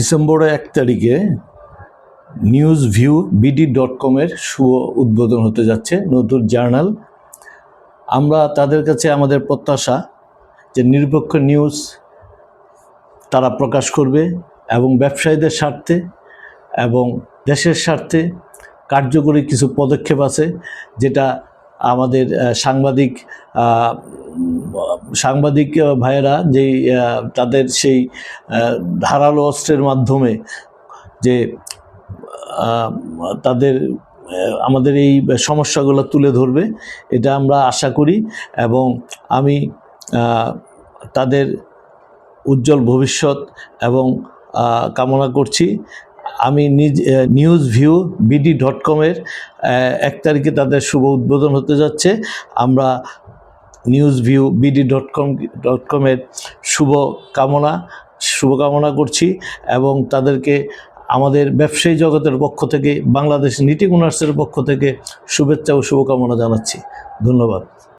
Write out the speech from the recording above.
ডিসেম্বরের এক তারিখে নিউজ ভিউ বিডি ডট কমের শুভ উদ্বোধন হতে যাচ্ছে, নতুন জার্নাল। আমরা তাদের কাছে আমাদের প্রত্যাশা যে নিরপেক্ষ নিউজ তারা প্রকাশ করবে এবং ব্যবসায়ীদের স্বার্থে এবং দেশের স্বার্থে কার্যকরী কিছু পদক্ষেপ আছে যেটা আমাদের সাংবাদিক সাংবাদিক ভাইয়েরা যেই তাদের সেই ধারালো অস্ত্রের মাধ্যমে যে তাদের আমাদের এই সমস্যাগুলো তুলে ধরবে, এটা আমরা আশা করি এবং আমি তাদের উজ্জ্বল ভবিষ্যৎ এবং কামনা করছি। আমি নিজ নিউজ ভিউ বিডি ডট কমের এক তারিখে তাদের শুভ উদ্বোধন হতে যাচ্ছে। আমরা news view BD dot com dot কমের শুভ কামনা শুভকামনা করছি এবং তাদেরকে আমাদের ব্যবসায়ী জগতের পক্ষ থেকে, বাংলাদেশ নিটিং ওনার্সের পক্ষ থেকে শুভেচ্ছা ও শুভকামনা জানাচ্ছি। ধন্যবাদ।